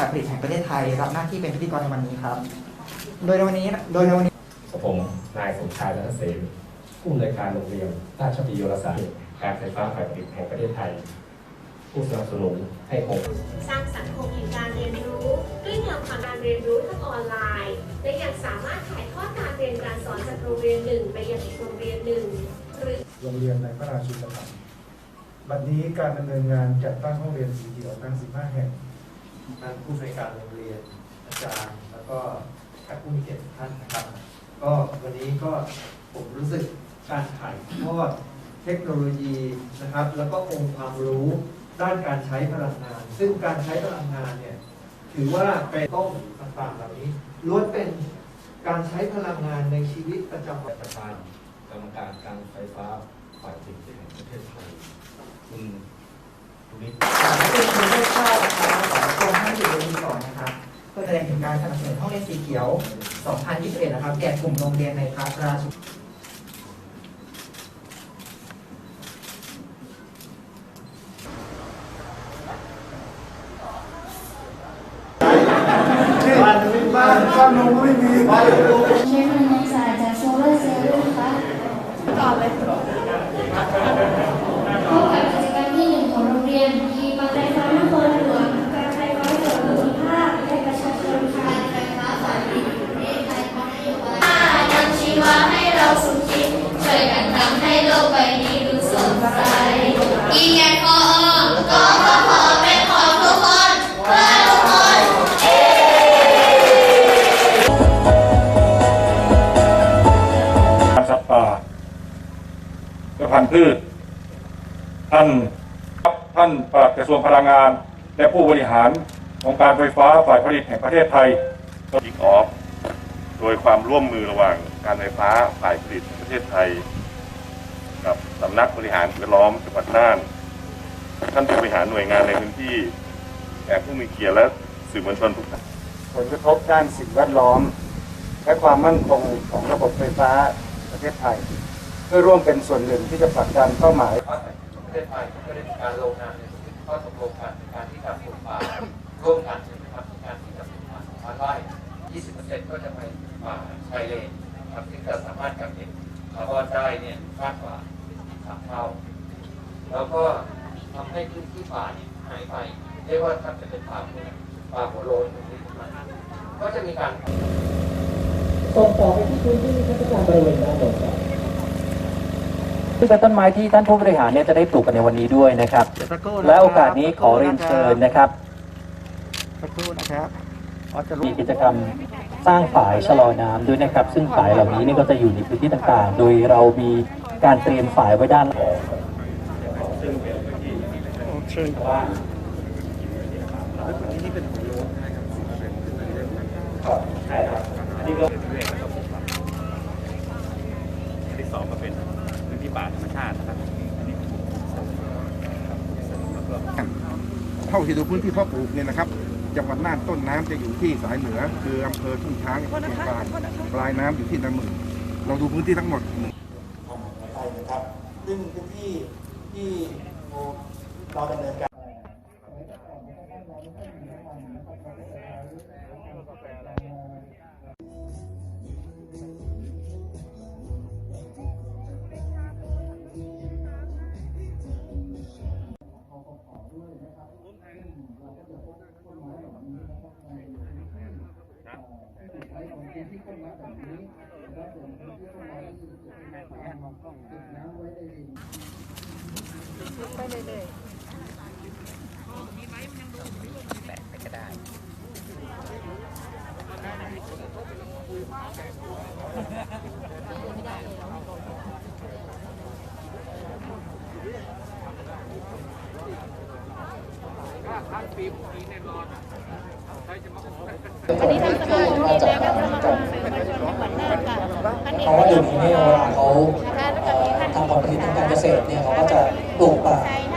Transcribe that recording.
ฝ่ายผลิตแห่งประเทศไทย รับหน้าที่เป็นพิธีกรในวันนี้ครับ โดยในวันนี้โดยในวันนี้ผมนายสมชายรัตนเสนผู้อำนวยการโรงเรียนราชวิทยาศาสตร์การไฟฟ้าฝ่ายผลิตแห่งประเทศไทย ผู้สนับสนุนให้ผมสร้างสังคมแห่งการเรียนรู้ด้วยแนวทางการเรียนรู้ทางออนไลน์ และยังสามารถถ่ายทอดการเรียนการสอนจากโรงเรียนหนึ่งไปยังอีกโรงเรียนหนึ่งหรือโรงเรียนในพระราชูปถัมภ์บัดนี้การดำเนินงานจัดตั้งห้องเรียนสีเขียวทั้ง 15 แห่ง ทางผู้ในวยการโรงเรียนอาจารย์ แล้วก็แขกผู้มีเกียรติทุกท่านนะครับ ก็วันนี้ก็ผมรู้สึกการถ่ายทอดเทคโนโลยีนะครับ แล้วก็องค์ความรู้ด้านการใช้พลังงาน ซึ่งการใช้พลังงานเนี่ยถือว่าเป็นต้นต่างๆเหล่านี้ล้วนเป็นการใช้พลังงานในชีวิตประจำวันประธานกรรมการการไฟฟ้าฝ่ายผลิตแห่งประเทศไทยคุณดุลิศนักเรียนครูได้เข้านะครับของกรมท่านอยู่เรียนก่อนนะครับเพื่อแสดงถึงการสนับสนุนห้องเรียนสีเขียว 2021 นะครับ แก่กลุ่มโรงเรียนในพระราชบ้านบ้านบ้านนูไม่มี ให้โลกใบนี้ดูสดใสกินแกนพอก็พอพอเป็นของทุกคนเพื่อทุกคนการสัตว์ป่าและพันธุ์พืช ท่านท่านปลัดกระทรวงพลังงาน และผู้บริหารองค์การไฟฟ้าฝ่ายผลิตแห่งประเทศไทยคิกออฟโดยความร่วมมือระหว่างการไฟฟ้าฝ่ายผลิตแห่งประเทศไทย กับสำนักบริหารสิ่งแวดล้อมจังหวัดน่าน ท่านผู้บริหารหน่วยงานในพื้นที่แขกผู้มีเกียรติและสื่อมวลชนทุกท่านผลกระทบด้านสิ่งแวดล้อม และความมั่นคงของระบบไฟฟ้าประเทศไทย เพื่อร่วมเป็นส่วนหนึ่งที่จะผลักดันเป้าหมายประเทศไทยก็ได้มีการลงนามในบันทึกข้อตกลงกันในการที่จะปลูกป่าร่วมกันใช่ไหมครับในการที่จะปลูกป่าสองพันไร่20%ก็จะไปป่าชายเลนนะครับที่จะสามารถกักเก็บ คาร์บอนได้เนี่ยมากกว่าสามเท่า แล้วก็ทำให้พื้นที่ป่าเนี่ยหายไปเรียกว่าถ้าจะเป็นป่าหัวป่าหัวโลนตรงนี้ขึ้นมาก็จะมีการซึ่งเป็นต้นไม้ที่ท่านผู้บริหารเนี่ยจะได้ปลูกกันในวันนี้ด้วยนะครับ และโอกาสนี้ขอเรียนเชิญนะครับสักครู่นะครับมีกิจกรรม สร้างฝายชะลอน้ำด้วยนะครับ ซึ่งฝายเหล่านี้นี่ก็จะอยู่ในพื้นที่ต่างๆ โดยเรามีการเตรียมฝายไว้ด้านหลังใช่ครับอันนี้ก็เรื่อยๆก็ปลูกครับอันที่สองก็เป็นพื้นที่ป่าธรรมชาตินะครับเท่าที่ดูพื้นที่เพาะปลูกเนี่ยนะครับ จังหวัดน่านต้นน้ำจะอยู่ที่สายเหนือ คืออำเภอทุ่งช้างเชียงรายปลายน้ำอยู่ที่นาหมื่นเราดูพื้นที่ทั้งหมดนะครับ ซึ่งพื้นที่ที่เราดำเนินการ อันนี้ทำสมาคมเองแล้วก็สมาคมสื่อมวลชนจังหวัดน่านค่ะอ๋อเดี๋ยวนี้เนี่ยเวลาเขาทำความคิดทางการเกษตรเนี่ยเขาก็จะ Cục!